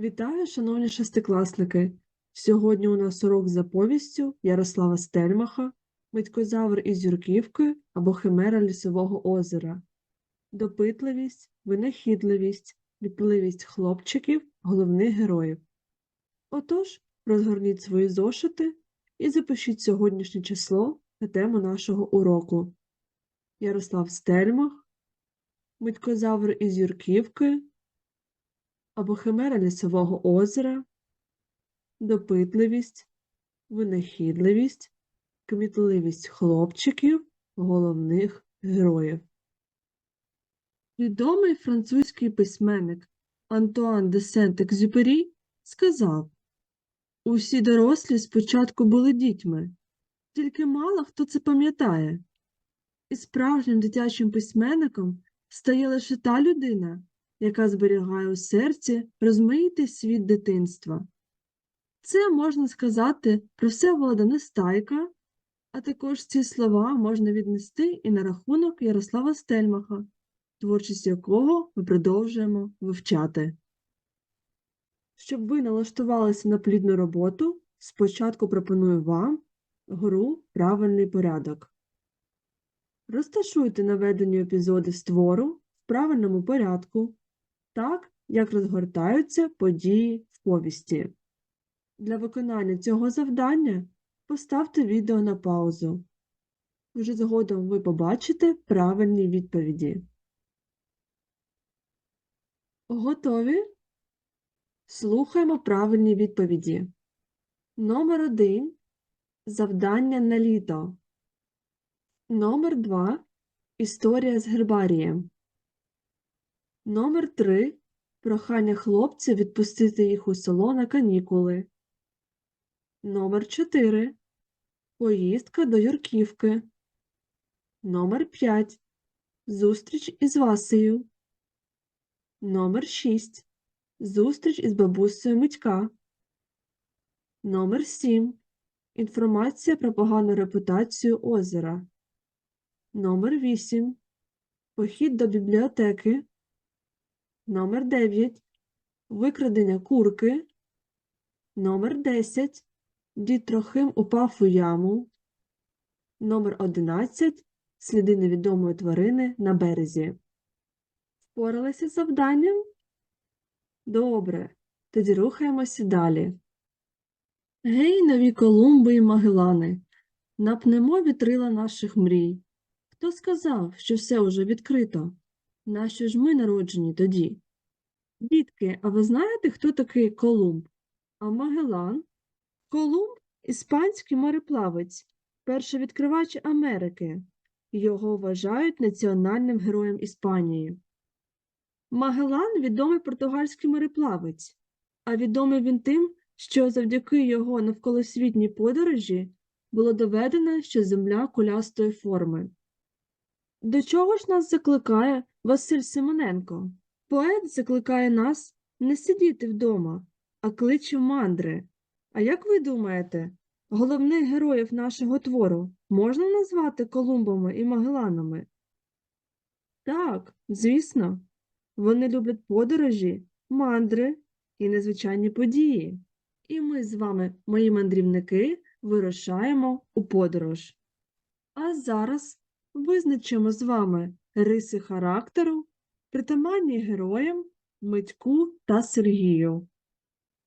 Вітаю, шановні шестикласники! Сьогодні у нас урок за повістю Ярослава Стельмаха «Митькозавр із Юрківки» або Химера Лісового озера. Допитливість, винахідливість, ліпливість хлопчиків – головних героїв. Отож, розгорніть свої зошити і запишіть сьогоднішнє число та тему нашого уроку. Ярослав Стельмах, Митькозавр із Юрківки або химера лісового озера, допитливість, винахідливість, кмітливість хлопчиків, головних героїв. Відомий французький письменник Антуан де Сент-Екзюпері сказав Усі дорослі спочатку були дітьми, тільки мало хто це пам'ятає. І справжнім дитячим письменником стає лише та людина, яка зберігає у серці розмаїтий світ дитинства. Це можна сказати про все Всеволода Нестайка, а також ці слова можна віднести і на рахунок Ярослава Стельмаха, творчість якого ми продовжуємо вивчати. Щоб ви налаштувалися на плідну роботу, спочатку пропоную вам гру «Правильний порядок». Розташуйте наведені епізоди з твору в правильному порядку, так, як розгортаються події в повісті. Для виконання цього завдання поставте відео на паузу. Вже згодом ви побачите правильні відповіді. Готові? Слухаємо правильні відповіді. Номер 1 Завдання на літо. Номер 2 Історія з гербарієм. Номер 3 Прохання хлопця відпустити їх у село на канікули. Номер 4 Поїздка до Юрківки. Номер 5 Зустріч із Васею. Номер 6 Зустріч із бабусею Митька. Номер 7 Інформація про погану репутацію озера. Номер 8 Похід до бібліотеки. Номер 9 Викрадення курки. Номер 10 Дід Трохим упав у яму. Номер 11 Сліди невідомої тварини на березі. Впоралися з завданням? Добре, тоді рухаємося далі. Гей, нові Колумби і Магелани, напнемо вітрила наших мрій. Хто сказав, що все уже відкрито? Нащо ж ми народжені тоді? Дітки, а ви знаєте, хто такий Колумб? А Магелан? Колумб – іспанський мореплавець, перший відкривач Америки. Його вважають національним героєм Іспанії. Магелан – відомий португальський мореплавець, а відомий він тим, що завдяки його навколосвітній подорожі було доведено, що Земля кулястої форми. До чого ж нас закликає Василь Симоненко? Поет закликає нас не сидіти вдома, а кличе мандри. А як ви думаєте, головних героїв нашого твору можна назвати Колумбами і Магеланами? Так, звісно, вони люблять подорожі, мандри і незвичайні події. І ми з вами, мої мандрівники, вирушаємо у подорож. А зараз визначимо з вами риси характеру, притаманні героям Митьку та Сергію.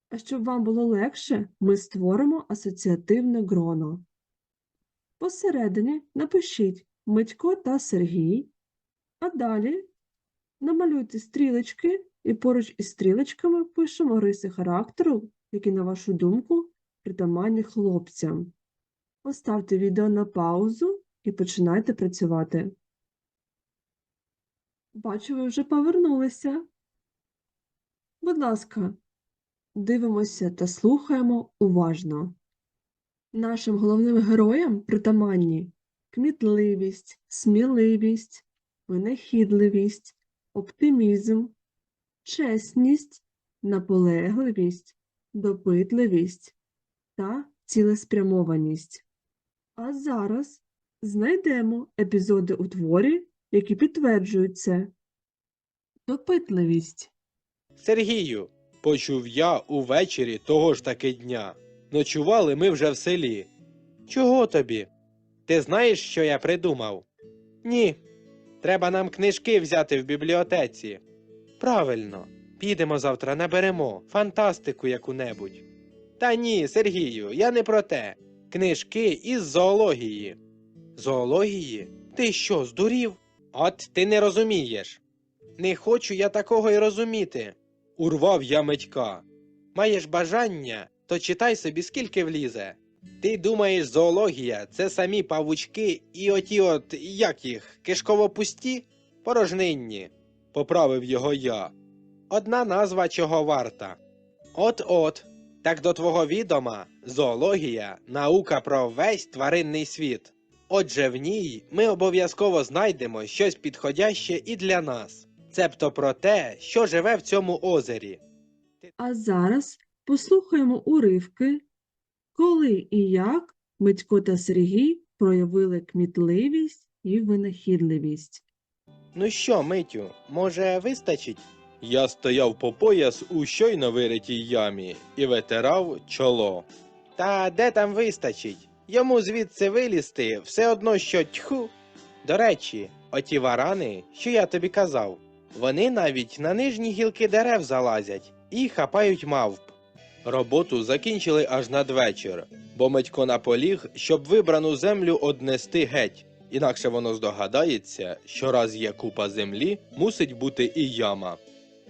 А щоб вам було легше, ми створимо асоціативне гроно. Посередині напишіть Митько та Сергій, а далі намалюйте стрілочки і поруч із стрілочками пишемо риси характеру, які, на вашу думку, притаманні хлопцям. Поставте відео на паузу і починайте працювати. Бачу, ви вже повернулися. Будь ласка, дивимося та слухаємо уважно. Нашим головним героям притаманні кмітливість, сміливість, винахідливість, оптимізм, чесність, наполегливість, допитливість та цілеспрямованість. А зараз знайдемо епізоди у творі, які підтверджують це. Допитливість. Сергію, почув я увечері того ж таки дня. Ночували ми вже в селі. Чого тобі? Ти знаєш, що я придумав? Ні. Треба нам книжки взяти в бібліотеці. Правильно, підемо завтра наберемо фантастику яку-небудь. Та ні, Сергію, я не про те. Книжки із зоології. Зоології? Ти що, здурів? От ти не розумієш. Не хочу я такого й розуміти. Урвав я Митька. Маєш бажання, то читай собі скільки влізе. Ти думаєш, зоологія це самі павучки і оті от, як їх, кишково-пусті? Порожнинні, поправив його я. Одна назва чого варта. От-от. Так до твого відома, зоологія наука про весь тваринний світ. Отже, в ній ми обов'язково знайдемо щось підходяще і для нас, цебто про те, що живе в цьому озері. А зараз послухаємо уривки, коли і як Митько та Сергій проявили кмітливість і винахідливість. Ну що, Митю, може, вистачить? Я стояв по пояс у щойно виритій ямі і витирав чоло. Та де там вистачить? Йому звідси вилізти все одно, що тьху. До речі, оті варани, що я тобі казав, вони навіть на нижні гілки дерев залазять і хапають мавп. Роботу закінчили аж надвечір, бо Митько наполіг, щоб вибрану землю однести геть, інакше воно здогадається, що раз є купа землі, мусить бути і яма.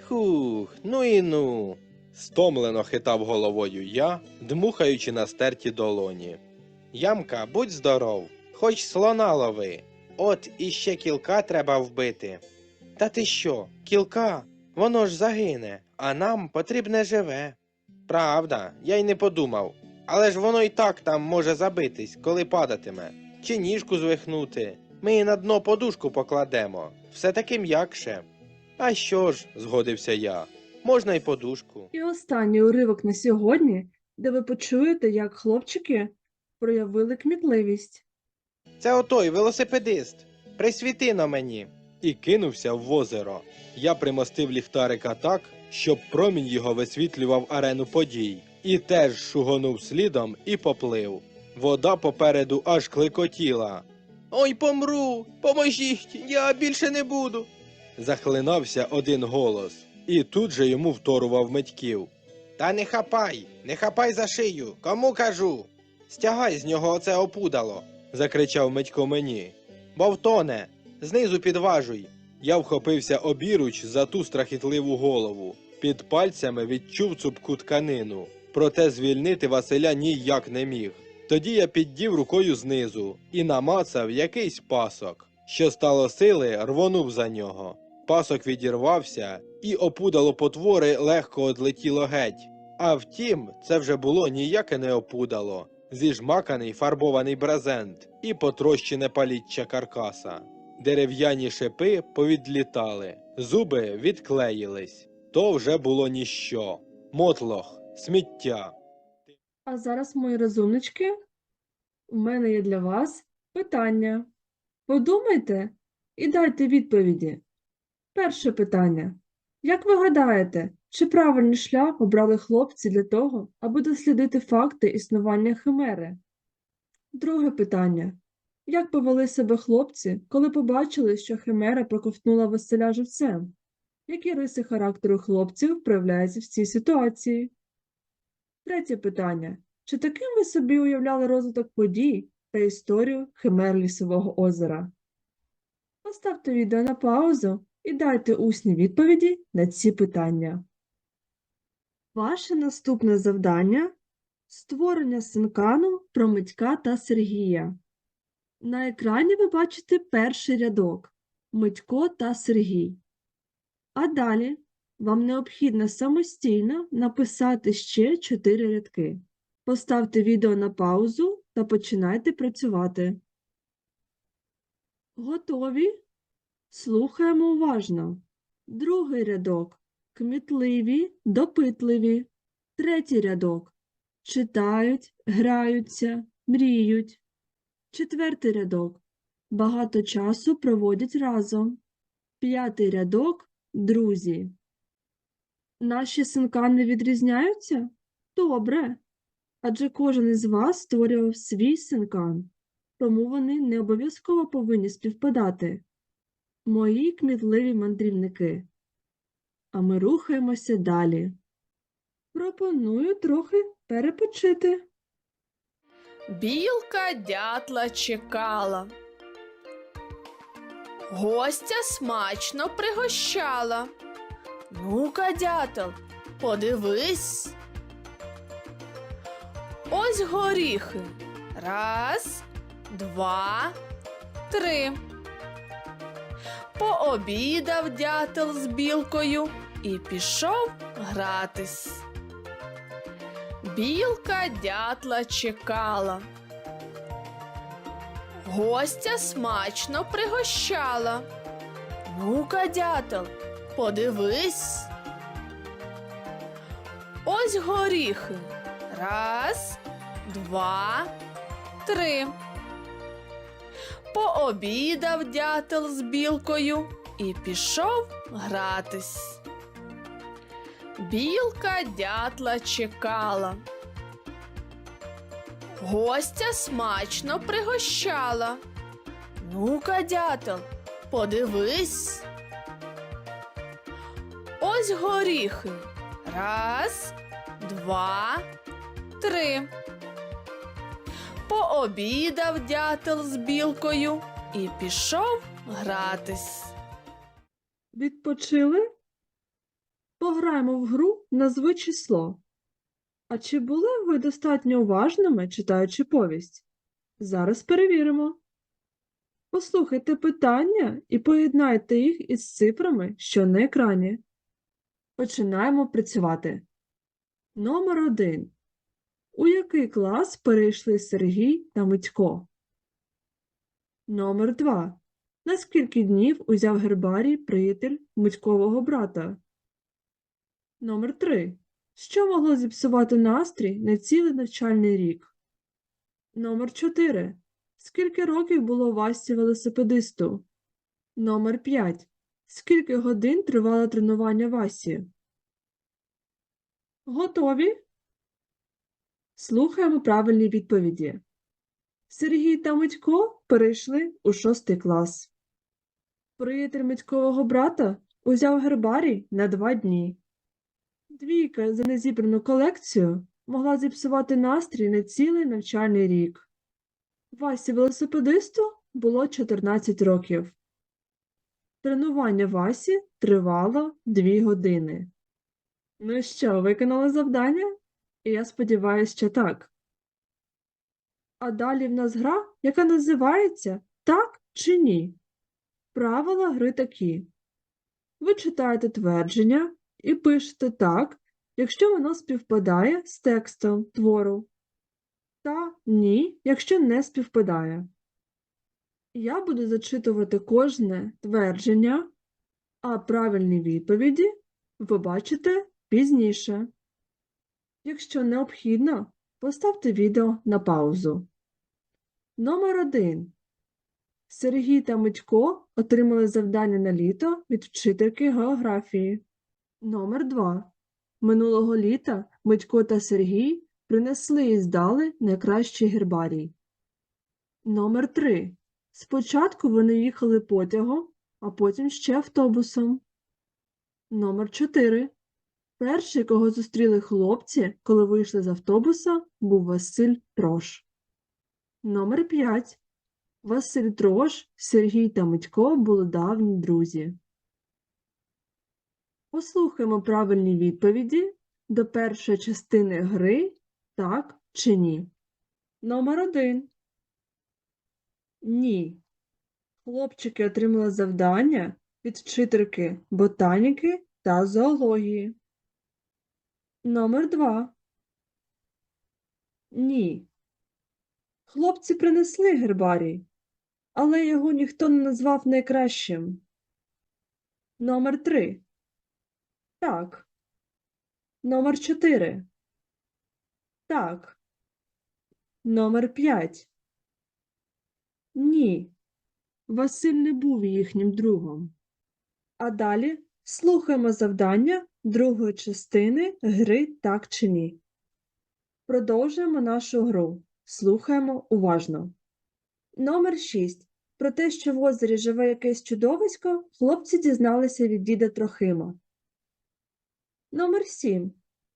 Хух, ну і ну. стомлено хитав головою я, дмухаючи на стерті долоні. Ямка, будь здоров, хоч слона лови. От іще кілка треба вбити. Та ти що, кілка? Воно ж загине, а нам потрібне живе. Правда, я й не подумав. Але ж воно і так там може забитись, коли падатиме, чи ніжку звихнути. Ми і на дно подушку покладемо. Все таки м'якше. А що ж, згодився я. Можна й подушку. І останній уривок на сьогодні, де ви почуєте, як хлопчики проявили кмітливість. Це отой велосипедист. Присвіти на мені. І кинувся в озеро. Я примостив ліхтарика так, щоб промінь його висвітлював арену подій, і теж шугонув слідом і поплив. Вода попереду аж клекотіла. Ой, помру! Поможіть! Я більше не буду. захлинався один голос, і тут же йому вторував Митьків. Та не хапай, не хапай за шию, кому кажу. Стягай з нього оце опудало, закричав Митько мені. Бо втоне, знизу підважуй. Я вхопився обіруч за ту страхітливу голову. Під пальцями відчув цупку тканину. Проте звільнити Василя ніяк не міг. Тоді я піддів рукою знизу і намацав якийсь пасок. Що стало сили, рвонув за нього. Пасок відірвався, і опудало потвори легко одлетіло геть. А втім, це вже було ніяке не опудало. Зіжмаканий фарбований брезент і потрощене паліччя каркаса. Дерев'яні шипи повідлітали, зуби відклеїлись. То вже було ніщо. Мотлох, сміття. А зараз, мої розумнички, у мене є для вас питання. Подумайте і дайте відповіді. Перше питання. Як ви гадаєте, чи правильний шлях обрали хлопці для того, аби дослідити факти існування химери? Друге питання. Як повели себе хлопці, коли побачили, що химера проковтнула Василя живцем? Які риси характеру хлопців проявляються в цій ситуації? Третє питання. Чи таким ви собі уявляли розвиток подій та історію химер Лісового озера? Поставте відео на паузу і дайте усні відповіді на ці питання. Ваше наступне завдання – створення синкану про Митька та Сергія. На екрані ви бачите перший рядок Митько та Сергій. А далі вам необхідно самостійно написати ще 4 рядки. Поставте відео на паузу та починайте працювати. Готові? Слухаємо уважно. Другий рядок. Кмітливі, допитливі. Третій рядок. Читають, граються, мріють. Четвертий рядок. Багато часу проводять разом. П'ятий рядок. Друзі. Наші синкани відрізняються? Добре. Адже кожен із вас створював свій синкан, тому вони не обов'язково повинні співпадати. Мої кмітливі мандрівники. А ми рухаємося далі. Пропоную трохи перепочити. Білка дятла чекала. Гостя смачно пригощала. Ну-ка, дятел, подивись. Ось горіхи. Раз, два, три. Пообідав дятел з білкою і пішов гратись. Білка дятла чекала. Гостя смачно пригощала. Ну-ка, дятел, подивись. Ось горіхи. Раз, два, три. Пообідав дятел з білкою і пішов гратись. Білка дятла чекала. Гостя смачно пригощала. Ну-ка, дятел, подивись. Ось горіхи. Раз, два, три. Пообідав дятел з білкою і пішов гратись. Відпочили? Пограємо в гру «Назви число». А чи були ви достатньо уважними, читаючи повість? Зараз перевіримо. Послухайте питання і поєднайте їх із цифрами, що на екрані. Починаємо працювати. Номер один. У який клас перейшли Сергій та Митько? Номер два. На скільки днів узяв гербарій приятель Митькового брата? Номер 3. Що могло зіпсувати настрій на цілий навчальний рік? Номер 4. Скільки років було Васі велосипедисту? Номер 5. Скільки годин тривало тренування Васі? Готові? Слухаємо правильні відповіді. Сергій та Митько перейшли у шостий клас. Приятель Митькового брата узяв гербарій на два дні. Двійка за незібрану колекцію могла зіпсувати настрій на цілий навчальний рік. Васі велосипедисту було 14 років. Тренування Васі тривало 2 години. Ну що, виконали завдання? І я сподіваюся, що так. А далі в нас гра, яка називається Так чи ні. Правила гри такі. Ви читаєте твердження і пишете так, якщо воно співпадає з текстом твору, та ні, якщо не співпадає. Я буду зачитувати кожне твердження, а правильні відповіді ви бачите пізніше. Якщо необхідно, поставте відео на паузу. Номер 1. Сергій та Митько отримали завдання на літо від вчительки географії. Номер 2. Минулого літа Митько та Сергій принесли і здали найкращий гербарій. Номер 3. Спочатку вони їхали потягом, а потім ще автобусом. Номер 4. Перший, кого зустріли хлопці, коли вийшли з автобуса, був Василь Трош. Номер 5. Василь Трош, Сергій та Митько були давні друзі. Послухаймо правильні відповіді до першої частини гри так чи ні. Номер 1. Ні. Хлопчики отримали завдання від вчительки ботаніки та зоології. Номер 2. Ні. Хлопці принесли гербарій, але його ніхто не назвав найкращим. Номер 3. Так. Номер 4. Так. Номер 5. Ні. Василь не був їхнім другом. А далі слухаємо завдання другої частини гри так чи ні. Продовжуємо нашу гру. Слухаємо уважно. Номер 6. Про те, що в озері живе якесь чудовисько, хлопці дізналися від діда Трохима. Номер 7.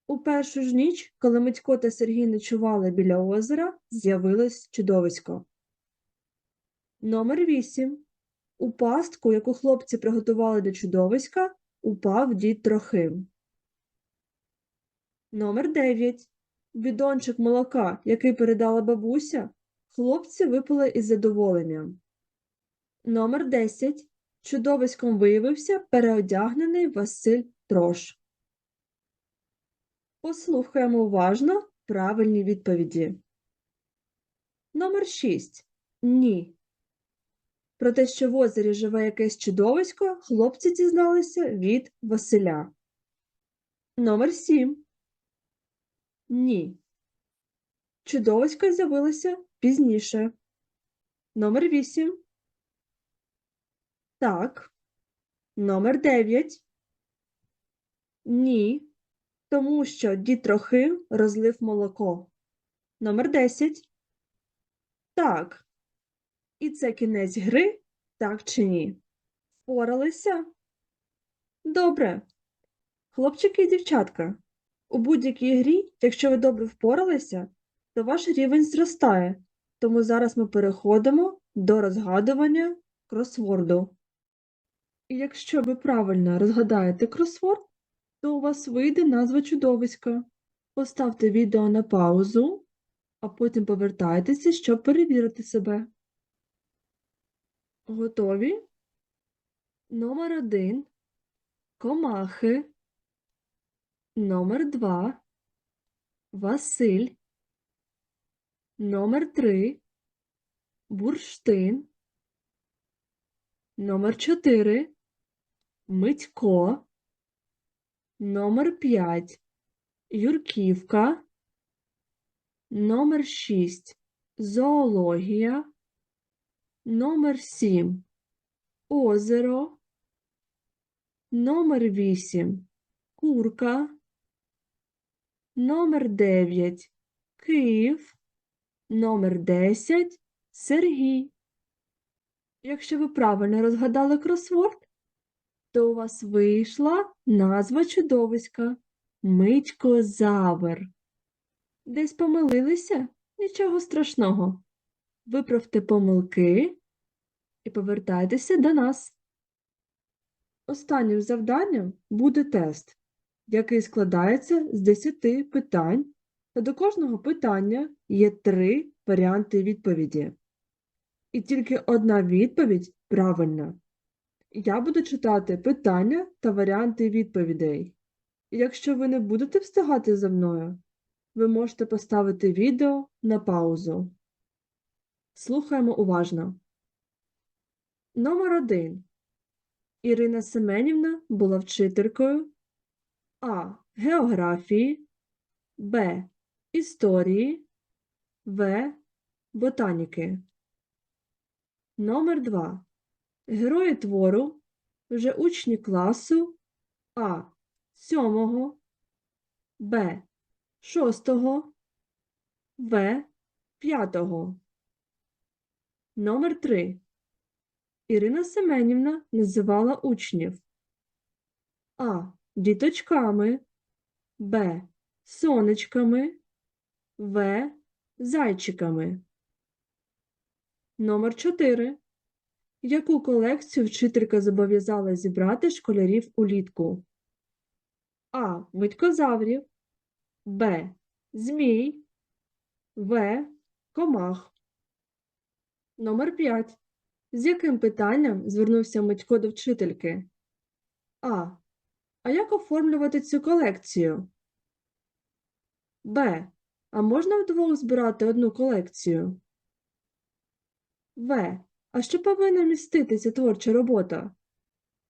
У першу ж ніч, коли Митько та Сергій ночували біля озера, з'явилось чудовисько. Номер 8. У пастку, яку хлопці приготували для чудовиська, упав дід Трохим. Номер 9. Бідончик молока, який передала бабуся, хлопці випили із задоволенням. Номер 10. Чудовиськом виявився переодягнений Василь Трош. Послухаємо уважно правильні відповіді. Номер 6. Ні. Про те, що в озері живе якесь чудовисько, хлопці дізналися від Василя. Номер 7. Ні. Чудовисько з'явилося пізніше. Номер 8. Так. Номер 9. Ні. Тому що дід Трохим розлив молоко. Номер 10. Так. І це кінець гри, так чи ні? Впоралися? Добре. Хлопчики і дівчатка, у будь-якій грі, якщо ви добре впоралися, то ваш рівень зростає. Тому зараз ми переходимо до розгадування кросворду. І якщо ви правильно розгадаєте кросворд, то у вас вийде назва чудовиська. Поставте відео на паузу, а потім повертайтеся, щоб перевірити себе. Готові? Номер один. Комахи. Номер два. Василь. Номер три. Бурштин. Номер чотири. Митько. Номер п'ять. Юрківка. Номер шість. Зоологія. Номер 7 озеро. Номер 8 курка. Номер 9 Київ. Номер 10 Сергій. Якщо ви правильно розгадали кросворд, то у вас вийшла назва чудовиська Митькозавр. Десь помилилися? Нічого страшного. Виправте помилки і повертайтеся до нас. Останнім завданням буде тест, який складається з 10 питань, та до кожного питання є три варіанти відповіді. І тільки одна відповідь правильна. Я буду читати питання та варіанти відповідей. Якщо ви не будете встигати за мною, ви можете поставити відео на паузу. Слухаємо уважно. Номер один. Ірина Семенівна була вчителькою А. Географії, Б. Історії, В. Ботаніки. Номер 2. Герої твору вже учні класу А. 7, Б. 6, В. 5. Номер 3. Ірина Семенівна називала учнів А. Діточками, Б. Сонечками, В. Зайчиками. Номер 4. Яку колекцію вчителька зобов'язала зібрати школярів улітку? А. Митькозаврів, Б. Змій, В. Комах. Номер 5. З яким питанням звернувся Митько до вчительки? А. А як оформлювати цю колекцію? Б. А можна вдвох збирати одну колекцію? В. А що повинна міститися творча робота?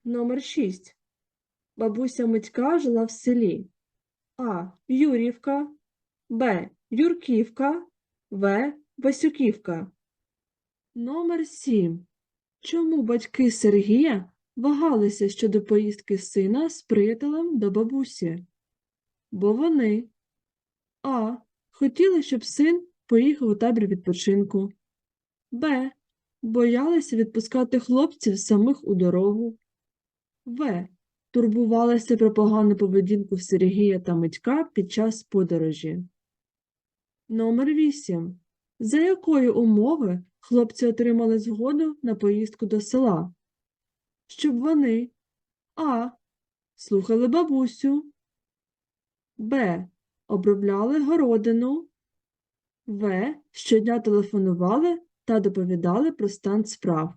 Номер 6. Бабуся Митька жила в селі. А. Юрівка. Б. Юрківка. В. Васюківка. Номер 7. Чому батьки Сергія вагалися щодо поїздки сина з приятелем до бабусі, бо вони а. Хотіли, щоб син поїхав у табір відпочинку, б. Боялися відпускати хлопців самих у дорогу, в. Турбувалися про погану поведінку Сергія та Митька під час подорожі. Номер 8. За якої умови хлопці отримали згоду на поїздку до села? Щоб вони а. Слухали бабусю, б. Обробляли городину, в. Щодня телефонували та доповідали про стан справ.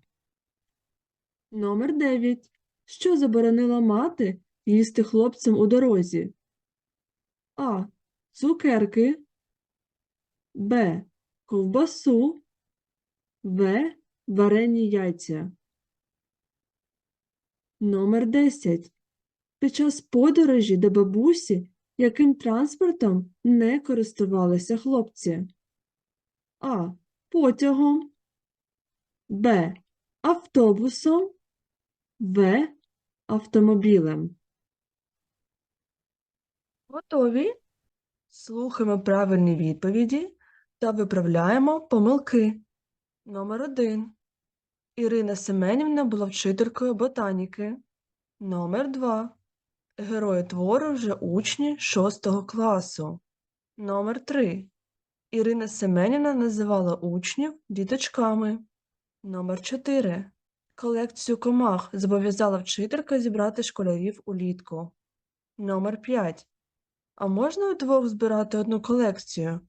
Номер 9. Що заборонила мати їсти хлопцям у дорозі? А. Цукерки, Б. Ковбасу, В. Варені яйця. Номер 10. Під час подорожі до бабусі яким транспортом не користувалися хлопці? А. Потягом, Б. Автобусом, В. Автомобілем. Готові? Слухаємо правильні відповіді та виправляємо помилки. Номер один. Ірина Семенівна була вчителькою ботаніки. Номер два. Герої твору вже учні 6 класу. Номер три. Ірина Семенівна називала учнів діточками. Номер чотири. Колекцію комах зобов'язала вчителька зібрати школярів улітку. Номер 5. А можна удвох збирати одну колекцію?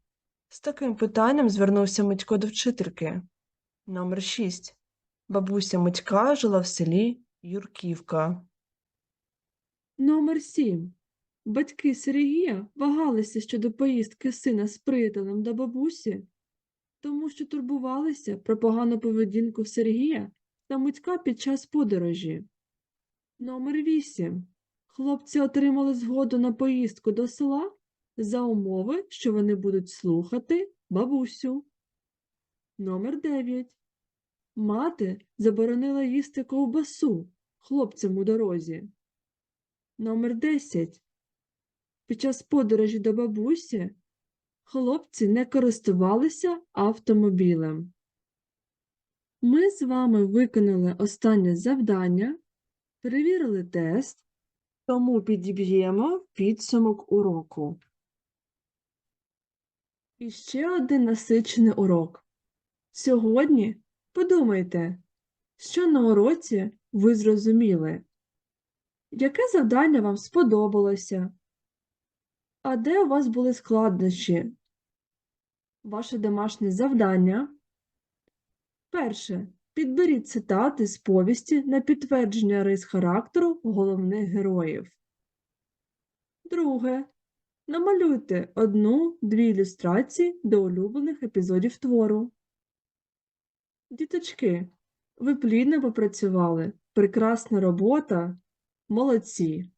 З таким питанням звернувся Митько до вчительки. Номер 6. Бабуся Митька жила в селі Юрківка. Номер 7. Батьки Сергія вагалися щодо поїздки сина з приятелем до бабусі, тому що турбувалися про погану поведінку Сергія та Митька під час подорожі. Номер 8. Хлопці отримали згоду на поїздку до села за умови, що вони будуть слухати бабусю. Номер 9. Мати заборонила їсти ковбасу хлопцям у дорозі. Номер 10. Під час подорожі до бабусі хлопці не користувалися автомобілем. Ми з вами виконали останнє завдання, перевірили тест, тому підіб'ємо підсумок уроку. І ще один насичений урок. Сьогодні подумайте, що на уроці ви зрозуміли. Яке завдання вам сподобалося? А де у вас були складнощі? Ваше домашнє завдання. Перше. Підберіть цитати з повісті на підтвердження рис характеру головних героїв. Друге. Намалюйте одну-дві ілюстрації до улюблених епізодів твору. Діточки, ви плідно попрацювали. Прекрасна робота. Молодці!